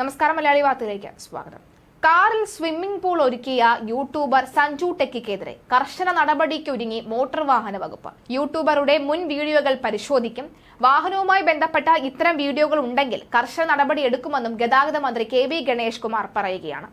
നമസ്കാരം മലയാളി വാർത്തയിലേക്ക് സ്വാഗതം. കാറിൽ സ്വിമ്മിംഗ് പൂൾ ഒരുക്കിയ യൂട്യൂബർ സഞ്ജു ടെക്കിക്കെതിരെ കർശന നടപടിക്കൊരുങ്ങി മോട്ടോർ വാഹന വകുപ്പ്. യൂട്യൂബറുടെ മുൻ വീഡിയോകൾ പരിശോധിക്കും. വാഹനവുമായി ബന്ധപ്പെട്ട ഇത്തരം വീഡിയോകൾ ഉണ്ടെങ്കിൽ കർശന നടപടി എടുക്കുമെന്നും ഗതാഗത മന്ത്രി കെ വി ഗണേഷ് കുമാർ പറയുകയാണ്.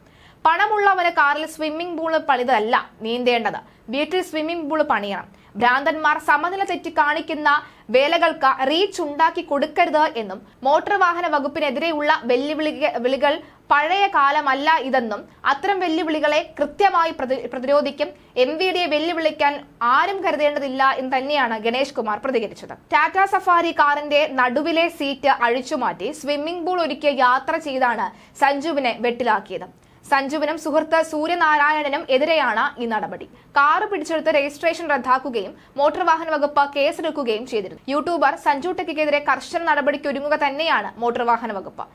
പണമുള്ളവന് കാറിൽ സ്വിമ്മിംഗ് പൂൾ പണിതല്ല നീന്തേണ്ടത്. വീട്ടിൽ സ്വിമ്മിംഗ് പൂൾ പണിയണം. ഭ്രാന്തന്മാർ സമനില തെറ്റി കാണിക്കുന്ന വേലകൾക്ക് റീച്ച് ഉണ്ടാക്കി കൊടുക്കരുത് എന്നും മോട്ടോർ വാഹന വകുപ്പിനെതിരെയുള്ള വെല്ലുവിളി വിളികൾ പഴയ കാലമല്ല ഇതെന്നും അത്തരം വെല്ലുവിളികളെ കൃത്യമായി പ്രതിരോധിക്കും. എം വി ഡിയെ വെല്ലുവിളിക്കാൻ ആരും കരുതേണ്ടതില്ല എന്ന് തന്നെയാണ് ഗണേഷ് കുമാർ പ്രതികരിച്ചത്. ടാറ്റ സഫാരി കാറിന്റെ നടുവിലെ സീറ്റ് അഴിച്ചുമാറ്റി സ്വിമ്മിംഗ് പൂൾ ഒരുക്കിയ യാത്ര ചെയ്താണ് സഞ്ജുവിനെ വെട്ടിലാക്കിയത്. സഞ്ജുവിനും സുഹൃത്ത് സൂര്യനാരായണനും എതിരെയാണ് ഈ നടപടി. കാറ് പിടിച്ചെടുത്ത് രജിസ്ട്രേഷൻ റദ്ദാക്കുകയും മോട്ടോർ വാഹന വകുപ്പ് കേസെടുക്കുകയും ചെയ്തിരുന്നു. യൂട്യൂബർ സഞ്ജു ടെക്കിക്കെതിരെ കർശന നടപടിക്ക് ഒരുങ്ങുക തന്നെയാണ് മോട്ടോർ വാഹന വകുപ്പ്.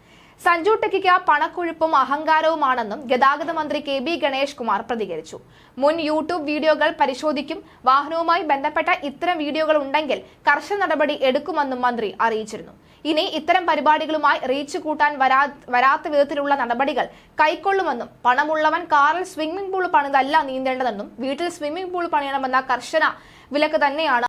സഞ്ജു ടെക്കിക്ക് പണക്കൊഴുപ്പും അഹങ്കാരവുമാണെന്നും ഗതാഗത മന്ത്രി കെ ബി ഗണേഷ് കുമാർ പ്രതികരിച്ചു. മുൻ യൂട്യൂബ് വീഡിയോകൾ പരിശോധിക്കും വാഹനവുമായി ബന്ധപ്പെട്ട ഇത്തരം വീഡിയോകൾ ഉണ്ടെങ്കിൽ കർശന നടപടി എടുക്കുമെന്നും മന്ത്രി അറിയിച്ചിരുന്നു. ഇനി ഇത്തരം പരിപാടികളുമായി റീച്ച് കൂട്ടാൻ വരാ വരാത്ത വിധത്തിലുള്ള നടപടികൾ കൈക്കൊള്ളുമെന്നും പണമുള്ളവൻ കാറിൽ സ്വിമ്മിംഗ് പൂൾ പണിതല്ല നീന്തേണ്ടതെന്നും വീട്ടിൽ സ്വിമ്മിംഗ് പൂൾ പണിയണമെന്ന കർശന വിലക്ക് തന്നെയാണ്